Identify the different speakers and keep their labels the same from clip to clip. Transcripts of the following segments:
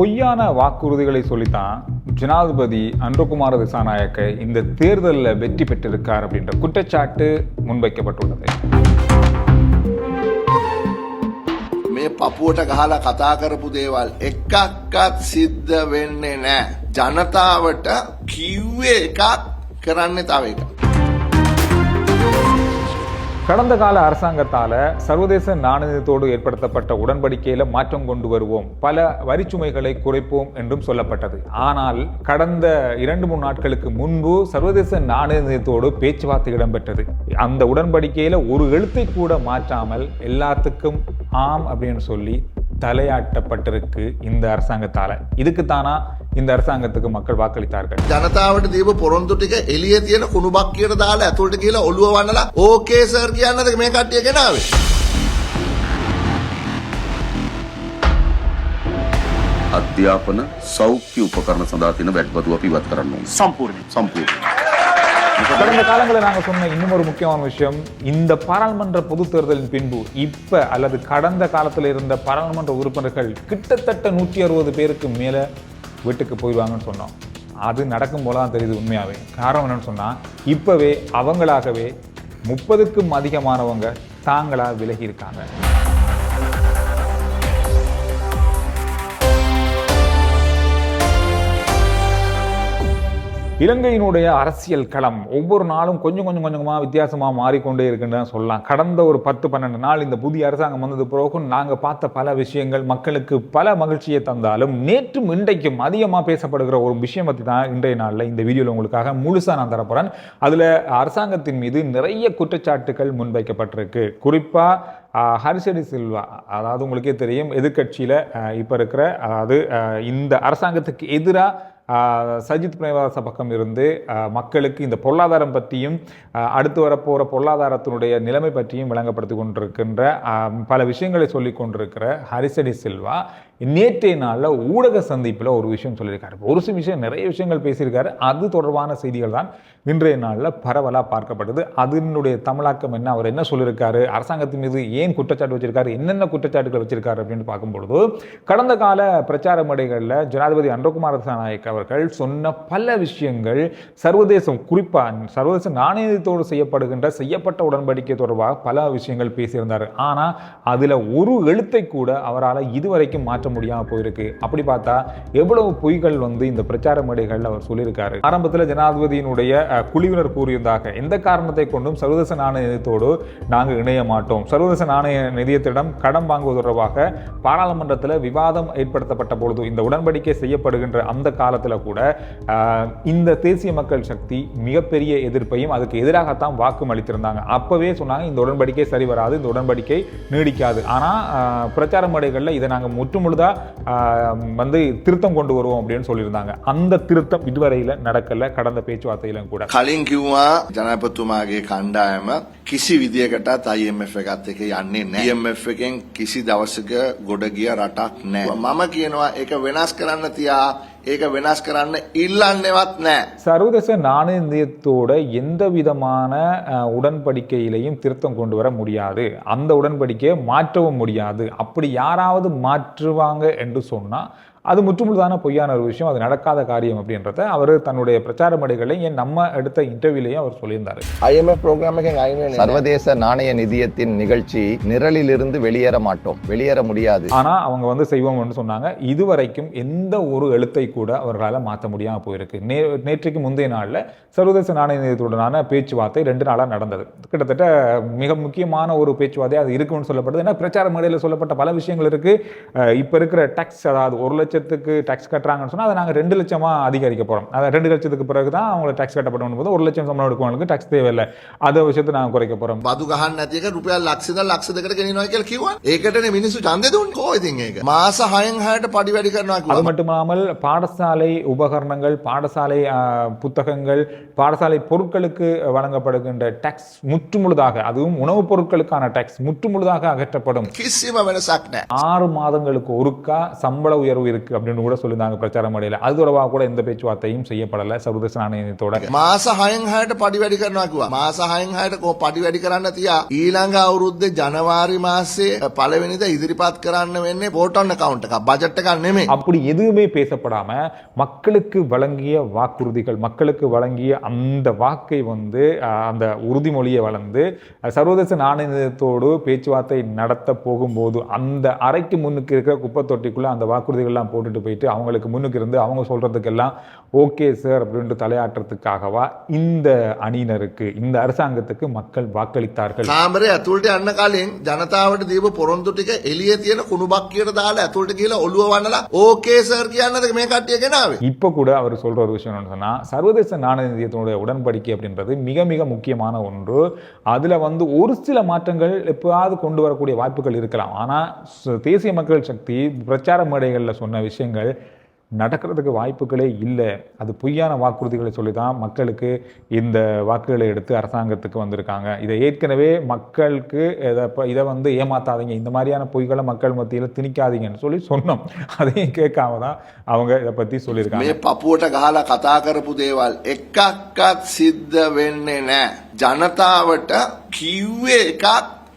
Speaker 1: பொய்யான வாக்குறுதிகளை சொல்லித்தான் ஜனாதிபதி அன்றகுமார திசாநாயக்க இந்த தேர்தலில் வெற்றி பெற்றிருக்கார் அப்படின்ற குற்றச்சாட்டு முன்வைக்கப்பட்டுள்ளது
Speaker 2: මේ පපුුවට ගහලා කතා කරපු දේවල් එකක්කත් සිද්ධ වෙන්නේ නෑ. ජනතාවට කිව්වේ එකක් කරන්න තව එක.
Speaker 1: கடந்த கால அரசாங்கத்தால் சர்வதேச நாணயத்தோடு ஏற்படுத்தப்பட்ட உடன்படிக்கையில் மாற்றம் கொண்டு வருவோம். பல வரிச்சுமைகளை குறைப்போம் என்றும் சொல்லப்பட்டது. ஆனால் கடந்த இரண்டு மூணு நாட்களுக்கு முன்பு சர்வதேச நாணயத்தோடு பேச்சுவார்த்தை இடம்பெற்றது. அந்த உடன்படிக்கையில் ஒரு எழுத்தை கூட மாற்றாமல் எல்லாத்துக்கும் ஆம் அப்படின்னு சொல்லி தலையாட்டப்பட்டிருக்கு இந்த அரசாங்கத்தால். இதுக்குத்தானா இந்த அரசாங்கத்துக்கு மக்கள் வாக்களித்தார்கள்
Speaker 2: ජනතාවට දීප පොරොන්තු ටික එලිය තියෙන කුණුබක් කියට දාලා ඇතුළට කියලා ඔළුව වන්නලා ඕකේ සර් කියන්නද මේ කට්ටිය ගෙනාවේ.
Speaker 3: අධ්‍යාපන සෞඛ්‍ය උපකරණ සඳහා තියෙන වැට්බදුව අපි ඉවත් කරන්න ඕනේ.
Speaker 4: සම්පූර්ණ
Speaker 3: සම්පූර්ණ.
Speaker 1: கடந்த காலங்களில் நாங்கள் சொன்ன இன்னும் ஒரு முக்கியமான விஷயம் இந்த பாராளுமன்ற பொது தேர்தலின் பின்பு இப்ப அல்லது கடந்த காலத்தில் இருந்த பாராளுமன்ற உறுப்பினர்கள் கிட்டத்தட்ட நூற்றி அறுபது பேருக்கு மேல வீட்டுக்கு போயிடுவாங்கன்னு சொன்னோம். அது நடக்கும் போல தான் தெரியுது உண்மையாகவே காரணம் என்னன்னு சொன்னால் இப்போவே அவங்களாகவே முப்பதுக்கும் அதிகமானவங்க தாங்களாக விலகி இருக்காங்க. இலங்கையினுடைய அரசியல் களம் ஒவ்வொரு நாளும் கொஞ்சம் கொஞ்சம் கொஞ்சமாக வித்தியாசமாக மாறிக்கொண்டே இருக்குன்னு தான் சொல்லலாம். கடந்த ஒரு பத்து பன்னெண்டு நாள் இந்த புதிய அரசாங்கம் வந்தது பிறகும் நாங்கள் பார்த்த பல விஷயங்கள் மக்களுக்கு பல மகிழ்ச்சியை தந்தாலும் நேற்றும் இன்றைக்கும் அதிகமாக பேசப்படுகிற ஒரு விஷயம் பற்றி தான் இன்றைய நாளில் இந்த வீடியோவில் உங்களுக்காக முழுசாக நான் தரப்போகிறேன் அதில் அரசாங்கத்தின் மீது நிறைய குற்றச்சாட்டுகள் முன்வைக்கப்பட்டிருக்கு. குறிப்பாக ஆஹ், ஹரிசடி சில்வா அதாவது உங்களுக்கே தெரியும் எதிர்க்கட்சியில் இப்போ இருக்கிற அதாவது இந்த அரசாங்கத்துக்கு எதிராக சஜித் பிரேமதாச பக்கம் இருந்து மக்களுக்கு இந்த பொருளாதாரம் பற்றியும் அடுத்து வரப்போகிற பொருளாதாரத்தினுடைய நிலைமை பற்றியும் விளங்கப்படுத்தி கொண்டிருக்கின்ற பல விஷயங்களை சொல்லி கொண்டிருக்கிற ஹரிசடி சில்வா நேற்றைய நாளில் ஊடக சந்திப்பில் ஒரு விஷயம் சொல்லியிருக்காரு. ஒரு சில விஷயம் நிறைய விஷயங்கள் பேசியிருக்காரு. அது தொடர்பான செய்திகள் தான் இன்றைய நாளில் பரவலாக பார்க்கப்பட்டது. அதனுடைய தமிழாக்கம் என்ன அவர் என்ன சொல்லியிருக்காரு? அரசாங்கத்தின் மீது ஏன் குற்றச்சாட்டு வச்சிருக்காரு? என்னென்ன குற்றச்சாட்டுகள் வச்சிருக்காரு அப்படின்னு பார்க்கும்பொழுது கடந்த கால பிரச்சார மேடைகளில் ஜனாதிபதி அன்றகுமார் நாயக் அவர்கள் சொன்ன பல விஷயங்கள் சர்வதேசம் குறிப்பாக சர்வதேச நாணயத்தோடு செய்யப்படுகின்ற செய்யப்பட்ட உடன்படிக்கை தொடர்பாக பல விஷயங்கள் பேசியிருந்தார். ஆனால் அதில் ஒரு எழுத்தை கூட அவரால் இதுவரைக்கும் மாற்ற முடியாமல் போயிருக்கு. அப்படி பார்த்தா எவ்வளவு பொய்கள் வந்து இந்த பிரச்சார மேடைகளில் அவர் சொல்லியிருக்காரு. ஆரம்பத்தில் ஜனாதிபதியினுடைய குழுவினர் கூறியதாக எந்த காரணத்தை கொண்டும் சர்வதேச நாணய நிதியத்தோடு நாங்கள் இணைய மாட்டோம். சர்வதேச நாணய நிதியத்திடம் கடன் வாங்குவது தொடர்பாக பாராளுமன்றத்தில் விவாதம் ஏற்படுத்தப்பட்ட பொழுது இந்த உடன்படிக்கை செய்யப்படுகின்ற அந்த காலத்தில் கூட இந்த தேசிய மக்கள் சக்தி மிகப்பெரிய எதிர்ப்பையும் அதுக்கு எதிராகத்தான் வாக்கும் அளித்திருந்தாங்க. அப்பவே சொன்னாங்க இந்த உடன்படிக்கை சரி வராது இந்த உடன்படிக்கை நீடிக்காது. ஆனால் பிரச்சார மேடைகளில் இதை நாங்கள் முற்றுமுழு ஆஹ், வந்து திருத்தம் கொண்டு வருவோம் அப்படின்னு சொல்லியிருந்தாங்க அந்த திருத்தம் இதுவரையில் நடக்கல கடந்த பேச்சுவார்த்தையிலும் கூட
Speaker 2: කලින් කිව්වා ජනපතුමාගේ කණ්ඩායම කිසි විදිියකටත් IMF එකත් එක යන්නේ නෑ IMF එකෙන් කිසි දවසක ගොඩ ගිය රටක් නෑ. මම කියනවා ඒක වෙනස් කරන්න තියා ඒක වෙනස් කරන්න ඉල්ලන්නෙවත් නෑ.
Speaker 1: சர்வதேச நாணய நிதியத்தோட எந்த விதமான அஹ், உடன்படிக்கையிலையும் திருத்தம் கொண்டு வர முடியாது அந்த உடன்படிக்கையை மாற்றவும் முடியாது அப்படி யாராவது மாற்றுவாங்க என்று சொன்னா அது முற்றுமுழுதான பொய்யான ஒரு விஷயம் அது நடக்காத காரியம் அப்படின்றத அவர் தன்னுடைய பிரச்சார மேடைகளில் ஏன் நம்ம எடுத்த இன்டர்வியூலையும் அவர் சொல்லியிருந்தார்.
Speaker 5: ஐஎம்எஃப் புரோகிராமிங் சர்வதேச நாணய நிதியத்தின் நிகழ்ச்சி நிரலிலிருந்து வெளியேற மாட்டோம். வெளியேற முடியாது.
Speaker 1: ஆனால் அவங்க வந்து செய்வோம்னு சொன்னாங்க. இதுவரைக்கும் எந்த ஒரு எழுத்தை கூட அவர்களால் மாற்ற முடியாமல் போயிருக்கு. நே நேற்றைக்கு முந்தைய நாளில் சர்வதேச நாணய நிதியத்துடனான பேச்சுவார்த்தை ரெண்டு நாளாக நடந்தது. கிட்டத்தட்ட மிக முக்கியமான ஒரு பேச்சுவார்த்தை அது இருக்கும்னு சொல்லப்படுது ஏன்னா பிரச்சார மேடையில் சொல்லப்பட்ட பல விஷயங்கள் இருக்குது இப்போ இருக்கிற டேக்ஸ் அதாவது ஒரு லட்சம் லட்சத்துக்கு டேக்ஸ் கட்டுறாங்கன்னு சொன்னா அதை நாங்க ரெண்டு லட்சமா அதிகரிக்க போறோம் அதை ரெண்டு லட்சத்துக்கு பிறகு தான் அவங்களை டேக்ஸ் கட்டப்படும் போது ஒரு லட்சம் சம்பளம் எடுக்கவங்களுக்கு டேக்ஸ் தேவையில்லை அதை விஷயத்தை நாங்க குறைக்க போறோம்
Speaker 2: බදු ගහන්න නැතික රුපියල් ලක්ෂද ලක්ෂ දෙකට ගෙනනවා කියලා කිව්වා. ඒකටනේ මිනිස්සු ඡන්දෙ දුන්නේ. කොහොමද ඉතින් ඒක? මාස 6න් 6ට පඩි වැඩි කරනවා
Speaker 1: அது
Speaker 2: කිව්වා.
Speaker 1: மட்டுமில்லாமல் பாடசாலை உபகரணங்கள் பாடசாலை ஆஹ், புத்தகங்கள் பாடசாலை பொருட்களுக்கு வழங்கப்படுகின்ற டேக்ஸ் முற்றுமுழுதாக அதுவும் உணவுப் பொருட்களுக்கான டேக்ஸ் முற்றுமுழுதாக அகற்றப்படும்
Speaker 2: කිසිම වෙනසක් නෑ.
Speaker 1: ஆறு மாதங்களுக்கு ஒருக்கா சம்பள உயர்வு இருக்கு அப்படின்னு கூட சொல்லியிருந்தாங்க பிரச்சார மேடையில் அது தொடர்பாக கூட எந்த பேச்சுவார்த்தையும் செய்யப்படலை சர்வதேச நாணயத்தோட
Speaker 2: මාස හයෙන් හයට පඩි වැඩි කරනවා කිව්වා. මාස හයෙන් හයට කො පඩි වැඩි කරන්න තියා ඊළඟ අවුරුද්දේ ජනවාරි මාසේ පළවෙනිදා ඉදිරිපත් කරන්න වෙන්නේ පෝටන් account එකක් බජට් එකක් නෙමෙයි.
Speaker 1: அப்படி எதுவுமே பேசப்படாம மக்களுக்கு வழங்கிய வாக்குறுதிகள் மக்களுக்கு வழங்கிய அந்த வாக்கை வந்து அஹ், அந்த உறுதிமொழியை வளர்ந்து அஹ், சர்வதேச நாணயத்தோடு பேச்சுவார்த்தை நடத்த போகும்போது அந்த அறைக்கு முன்னுக்கு இருக்கிற குப்பை தொட்டிக்குள்ள அந்த வாக்குறுதிகள்லாம் போட்டுட்டு போயிட்டு அவங்களுக்கு முன்னுக்கு இருந்து அவங்க சொல்றதுக்கெல்லாம் ஓகே சார் அப்படின்ட்டு தலையாட்டுறதுக்காகவா இந்த அணியினருக்கு இந்த அரசாங்கத்துக்கு மக்கள் வாக்களித்தார்கள்
Speaker 2: කාමරේ ඇතුළට යන්න කලින් ජනතාවට දීපු පොරොන්දු ටික එළියේ තියෙන කුණු බක්කියට දාලා ඇතුළට ගිහලා ඔළුව වන්නලා ඕකේ සර් කියන්නද මේ කට්ටිය ගෙනාවේ.
Speaker 1: இப்போ கூட அவர் சொல்ற ஒரு விஷயம் என்னன்னு சொன்னா சர்வதேச நாணய நிதியத்தினுடைய உடன்படிக்கை அப்படின்றது மிக மிக முக்கியமான ஒன்று அதுல வந்து ஒரு சில மாற்றங்கள் எப்போதாவது கொண்டு வரக்கூடிய வாய்ப்புகள் இருக்கலாம் ஆனா ச- தேசிய மக்கள் சக்தி பிரச்சார மேடைகள்ல சொன்ன மாதிரியான விஷயங்கள் நடக்கிறதுக்கு வாய்ப்புகளே இல்லை. அது பொய்யான வாக்குறுதிகளை சொல்லி தான் மக்களுக்கு இந்த வாக்குகளை எடுத்து அரசாங்கத்துக்கு வந்திருக்காங்க. இதை ஏற்கனவே மக்களுக்கு இதை இதை வந்து ஏமாத்தாதீங்க. இந்த மாதிரியான பொய்களை மக்கள் மத்தியில் திணிக்காதீங்கன்னு சொல்லி சொன்னோம். அதையும் கேட்காம தான் அவங்க இதை பற்றி சொல்லியிருக்காங்க.
Speaker 2: பப்புவோட்ட கால கதா கருப்பு தேவால் எக்கா சித்த வெண்ணென ஜனதாவட்ட கிவ்வே கா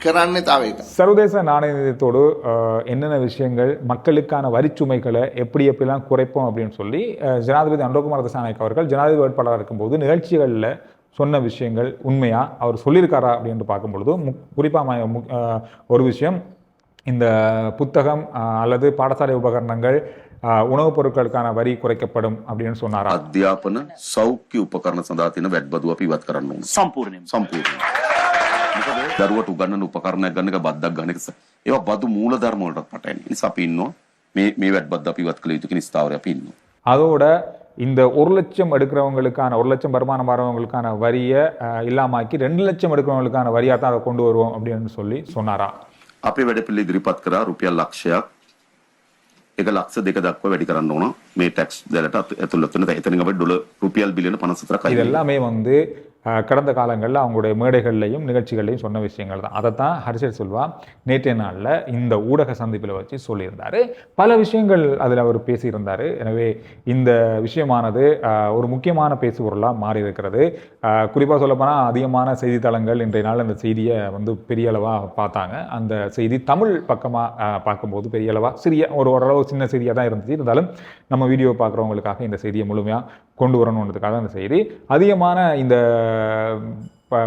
Speaker 2: කරන්නේ තව එකක්.
Speaker 1: சர்வதேச நாணய நிதியத்தோடு அஹ், என்னென்ன விஷயங்கள் மக்களுக்கான வரிச்சுமைகளை எப்படி எப்படிலாம் குறைப்போம் அப்படின்னு சொல்லி அஹ், ஜனாதிபதி அனுரகுமார் தசாநாயக் அவர்கள் ஜனாதிபதி வேட்பாளராக இருக்கும்போது நிகழ்ச்சிகளில் சொன்ன விஷயங்கள் உண்மையா அவர் சொல்லியிருக்காரா அப்படின்னு பார்க்கும் பொழுது முக் குறிப்பாக ஒரு விஷயம் இந்த புத்தகம் அஹ், அல்லது பாடசாலை உபகரணங்கள் அஹ், உணவுப் பொருட்களுக்கான வரி குறைக்கப்படும் அப்படின்னு சொன்னாரா
Speaker 3: අධ්‍යාපන සෞඛ්‍ය උපකරණ සඳහා තියෙන වැඩබදුව අපි ඉවත් කරන්න ඕන.
Speaker 4: සම්පූර්ණයෙන්
Speaker 3: සම්පූර්ණයෙන්. මොකද දරුවට උගන්නන උපකරණයක් ගන්න එක බද්දක් ගන්න එක ස- ඒවා බදු මූලධර්ම වලට පටහැනි. ඒ නිසා අපි ඉන්නවා මේ මේ වැඩබද්ද අපි ඉවත් කළ යුතු කියන ස්ථාවරය අපි ඉන්නවා.
Speaker 1: அதோட இந்த ஒரு லட்சம் எடுக்கிறவங்களுக்கான ஒரு லட்சம் வருமானம் வரவங்களுக்கான வரியை அஹ், இல்லாமாக்கி ரெண்டு லட்சம் எடுக்கிறவங்களுக்கான வரியாக தான் அதை கொண்டு வருவோம் அப்படின்னு சொல்லி சொன்னாரா
Speaker 3: අපේ වැඩපිළිවෙල ඉදිරිපත් කරා රුපියල් ලක්ෂයක් එක ලක්ෂ දෙක දක්වා වැඩි කරන්න ඕන මේ ටැක්ස් දැලට අත- ඇතුළත් වෙන එතනින් අපිට ඩොලර් රුපියල් බිලියන 54ක්
Speaker 1: இது
Speaker 3: අයිති
Speaker 1: எல்லாமே வந்து அஹ், கடந்த காலங்களில் அவங்களுடைய மேடைகள்லையும் நிகழ்ச்சிகள்லையும் சொன்ன விஷயங்கள் தான். அதை தான் ஹரிஷர் செல்வா நேற்றைய நாளில் இந்த ஊடக சந்திப்பில் வச்சு சொல்லியிருந்தார். பல விஷயங்கள் அதில் அவர் பேசியிருந்தார். எனவே இந்த விஷயமானது ஒரு முக்கியமான பேசுபொருளாக மாறி இருக்கிறது குறிப்பாக சொல்லப்போனால் அதிகமான செய்தித்தளங்கள் இன்றைய நாள் அந்த செய்தியை வந்து பெரிய அளவாக பார்த்தாங்க. அந்த செய்தி தமிழ் பக்கமாக பார்க்கும்போது பெரிய அளவாக சிறிய ஒரு ஓரளவு சின்ன செய்தியாக தான் இருந்துச்சு. இருந்தாலும் நம்ம வீடியோ பார்க்குறவங்களுக்காக இந்த செய்தியை முழுமையாக கொண்டு வரணுன்றதுக்காக அந்த செய்தி. அதிகமான இந்த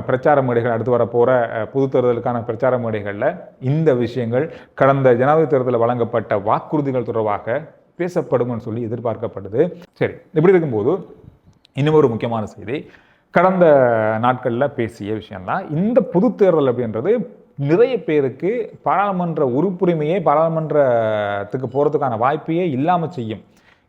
Speaker 1: பிரச்சார மேடைகள் அடுத்து வர போகிற பொது தேர்தலுக்கான பிரச்சார மேடைகளில் இந்த விஷயங்கள் கடந்த ஜனாதிபதி தேர்தலில் வழங்கப்பட்ட வாக்குறுதிகள் தொடர்பாக பேசப்படும்னு சொல்லி எதிர்பார்க்கப்படுது. சரி இப்படி இருக்கும்போது இன்னும் ஒரு முக்கியமான செய்தி. கடந்த நாட்களில் பேசிய விஷயம்தான் இந்த பொது தேர்தல் அப்படின்றது நிறைய பேருக்கு பாராளுமன்ற உறுப்புரிமையே பாராளுமன்றத்துக்கு போகிறதுக்கான வாய்ப்பையே இல்லாமல் செய்யும்.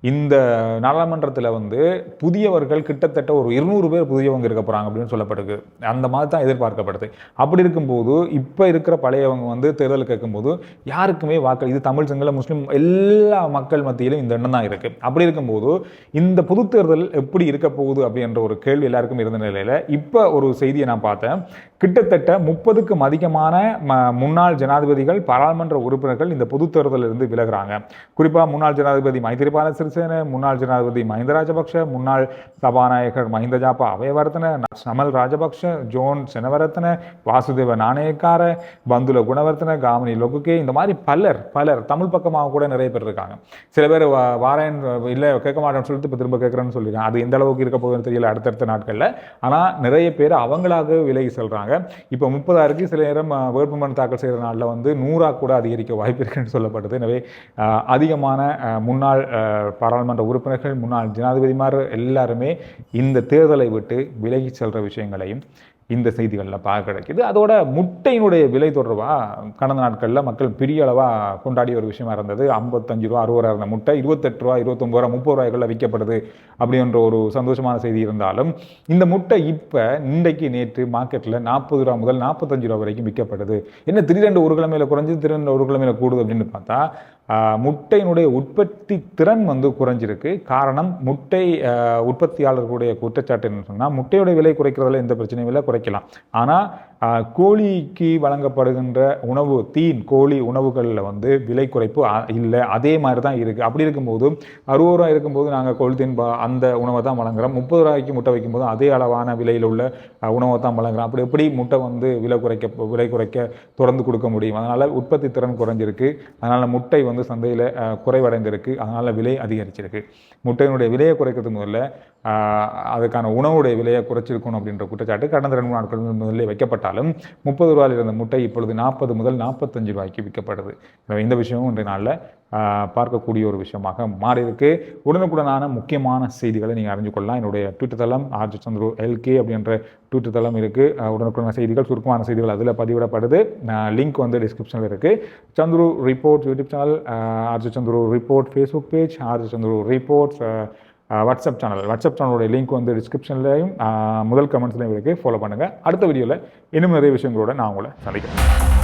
Speaker 1: இந்த நாடாளுமன்றத்தில் வந்து புதியவர்கள் கிட்டத்தட்ட ஒரு இருநூறு பேர் புதியவங்க இருக்க போகிறாங்க அப்படின்னு சொல்லப்படுது. அந்த மாதிரி தான் எதிர்பார்க்கப்படுது. அப்படி இருக்கும்போது இப்போ இருக்கிற பழையவங்க வந்து தேர்தல் கேட்கும்போது யாருக்குமே வாக்கு இது தமிழ் சிங்கள முஸ்லீம் எல்லா மக்கள் மத்தியிலும் இந்த எண்ணம் தான் இருக்குது அப்படி இருக்கும்போது இந்த பொது தேர்தல் எப்படி இருக்க போகுது அப்படின்ற ஒரு கேள்வி எல்லாருக்கும் இருந்த நிலையில் இப்போ ஒரு செய்தியை நான் பார்த்தேன். கிட்டத்தட்ட முப்பதுக்கும் அதிகமான ம- முன்னாள் ஜனாதிபதிகள் பாராளுமன்ற உறுப்பினர்கள் இந்த பொது தேர்தலிலிருந்து இருந்து விலகுறாங்க. குறிப்பாக முன்னாள் ஜனாதிபதி மைத்திரிபால சிறிசேன முன்னாள் ஜனாதிபதி மஹிந்த ராஜபக்ஷ முன்னாள் சபாநாயகர் மஹிந்த ஜாப்பா அபயவர்த்தன சமல் ராஜபக்ஷ ஜோன் செனவரத்ன வாசுதேவ நாணயக்கார பந்துல குணவர்த்தன காமினி லொகுகே இந்த மாதிரி பலர் பலர் தமிழ் பக்கமாக கூட நிறைய பேர் இருக்காங்க. சில பேர் வாரேன் இல்லை கேட்க மாட்டேன்னு சொல்லிட்டு இப்போ திரும்ப கேட்குறேன்னு சொல்லியிருக்காங்க அது எந்த அளவுக்கு இருக்க போகுதுன்னு தெரியல அடுத்தடுத்த நாட்களில். ஆனால் நிறைய பேர் அவங்களாக விலகி செல்கிறாங்க செல்றாங்க இப்போ முப்பதாக இருக்குது சில நேரம் வேட்புமனு தாக்கல் செய்கிற நாளில் வந்து நூறாக கூட அதிகரிக்க வாய்ப்பு இருக்குன்னு சொல்லப்படுது எனவே அதிகமான முன்னாள் பாராளுமன்ற உறுப்பினர்கள் முன்னாள் ஜனாதிபதிமார் எல்லாருமே இந்த தேர்தலை விட்டு விலகி செல்கிற விஷயங்களையும் இந்த செய்திகளில் பார்க்க கிடைக்கிது அதோட முட்டையினுடைய விலை தொடர்பாக கடந்த நாட்களில் மக்கள் பெரிய அளவாக கொண்டாடிய ஒரு விஷயமா இருந்தது. ஐம்பத்தஞ்சு ரூபா அறுபது ரூபா இருந்த முட்டை இருபத்தெட்டு ரூபா இருபத்தொம்பது ரூபா முப்பது ரூபாய்க்குள்ள விற்கப்படுது அப்படின்ற ஒரு சந்தோஷமான செய்தி இருந்தாலும் இந்த முட்டை இப்போ இன்றைக்கு நேற்று மார்க்கெட்டில் நாற்பது ரூபா முதல் நாற்பத்தஞ்சு ரூபா வரைக்கும் விற்கப்படுது. என்ன திடீரென்று ஒரு கிழமையில குறைஞ்சு திடீரென்று ஒரு கிழமையில கூடுது அப்படின்னு பார்த்தா முட்டையினுடைய உற்பத்தி திறன் வந்து குறைஞ்சிருக்கு. காரணம் முட்டை உற்பத்தியாளர்களுடைய குற்றச்சாட்டு என்ன சொன்னால் முட்டையோட விலை குறைக்கிறதுல எந்த பிரச்சனையும் இல்லை குறைக்கலாம். ஆனால் கோழிக்கு வழங்கப்படுகின்ற உணவு தீன் கோழி உணவுகளில் வந்து விலை குறைப்பு இல்லை. அதே மாதிரி தான் இருக்குது அப்படி இருக்கும்போது அறுபது ரூபா இருக்கும்போது நாங்கள் கோழி தீன் பா- அந்த உணவை தான் வழங்குறோம். முப்பது ரூபாய்க்கு முட்டை வைக்கும்போது அதே அளவான விலையில் உள்ள உணவை தான் வழங்குறோம். அப்படி எப்படி முட்டை வந்து விலை குறைக்க விலை குறைக்க தொடர்ந்து கொடுக்க முடியும்? அதனால் உற்பத்தி திறன் குறைஞ்சிருக்கு. அதனால் முட்டை வந்து சந்தையில் குறைவடைந்திருக்கு. அதனால் விலை அதிகரிச்சிருக்கு. முட்டையினுடைய விலையை குறைக்கிறது முதல்ல அதுக்கான உணவுடைய விலையை குறைச்சிருக்கணும் அப்படின்ற குற்றச்சாட்டு கடந்த ரெண்டு மூணு நாட்கள் முதல்ல வைக்கப்பட்டாலும் முப்பது ரூபாயில் இருந்த முட்டை இப்பொழுது நாற்பது முதல் நாற்பத்தஞ்சு ரூபாய்க்கு விற்கப்படுது. இந்த விஷயமும் இன்றைய நாளில் பார்க்கக்கூடிய ஒரு விஷயமாக மாறி இருக்கு உடனுக்குடனான முக்கியமான செய்திகளை நீங்கள் அறிஞ்சு கொள்ளலாம். என்னுடைய ட்விட்டர் தளம் ஆர்ஜி சந்துரு எல்கே அப்படின்ற ட்விட்டர் தளம் இருக்குது உடனுக்குடனான செய்திகள் சுருக்கமான செய்திகள் அதில் பதிவிடப்படுது. லிங்க் வந்து டிஸ்கிரிப்ஷனில் இருக்குது Chandru report YouTube channel RG Chandru report Facebook page RG Chandru reports WhatsApp channel WhatsApp சேனலோட லிங்க் வந்து டிஸ்கிரிப்ஷன்லையும் முதல் கமெண்ட்ஸ்லையும் இருக்குது ஃபாலோ பண்ணுங்கள் அடுத்த வீடியோவில் இன்னும் நிறைய விஷயங்களோட நான் உங்களை சந்திக்கிறேன்.